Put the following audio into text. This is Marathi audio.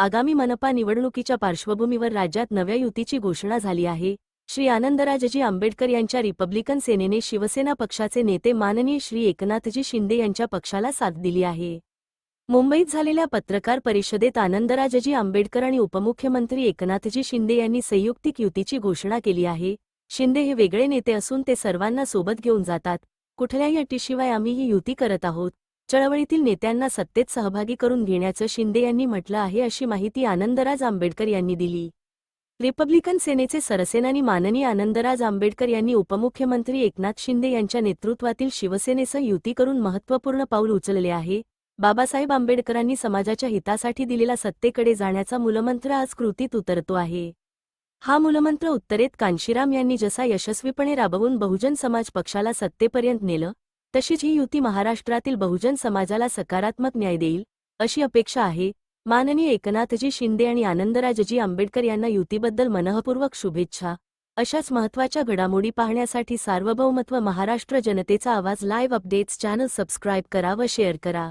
आगामी मनपा निवडणुकीच्या पार्श्वभूमीवर राज्यात नव्या युतीची घोषणा झाली आहे. श्री आनंदराजजी आंबेडकर यांच्या रिपब्लिकन सेनेने शिवसेना पक्षाचे नेते माननीय श्री एकनाथजी शिंदे यांच्या पक्षाला साथ दिली आहे. मुंबईत झालेल्या पत्रकार परिषदेत आनंदराजजी आंबेडकर आणि उपमुख्यमंत्री एकनाथजी शिंदे यांनी संयुक्तिक युतीची घोषणा केली आहे. शिंदे हे वेगळे नेते असून ते सर्वांना सोबत घेऊन जातात. कुठल्याही अटीशिवाय आम्ही ही युती करत आहोत. चळवळीतील नेत्यांना सत्तेत सहभागी करून घेण्याचं शिंदे यांनी म्हटलं आहे अशी माहिती आनंदराज आंबेडकर यांनी दिली. रिपब्लिकन सेनेचे सरसेनानी माननीय आनंदराज आंबेडकर यांनी उपमुख्यमंत्री एकनाथ शिंदे यांच्या नेतृत्वातील शिवसेनेसह युती करून महत्त्वपूर्ण पाऊल उचलले आहे. बाबासाहेब आंबेडकरांनी समाजाच्या हितासाठी दिलेला सत्तेकडे जाण्याचा मूलमंत्र आज कृतीत उतरतो आहे. हा मूलमंत्र उत्तरेत कांशीराम यांनी जसा यशस्वीपणे राबवून बहुजन समाज पक्षाला सत्तेपर्यंत नेलं तशीच ही युती महाराष्ट्रातील बहुजन समाजाला सकारात्मक न्याय देईल अशी अपेक्षा आहे. माननीय एकनाथजी शिंदे आणि आनंदराजजी आंबेडकर यांना युतीबद्दल मनःपूर्वक शुभेच्छा. अशाच महत्त्वाच्या घडामोडी पाहण्यासाठी सार्वभौमत्व महाराष्ट्र जनतेचा आवाज लाईव्ह अपडेट्स चॅनल सबस्क्राईब करा व शेअर करा.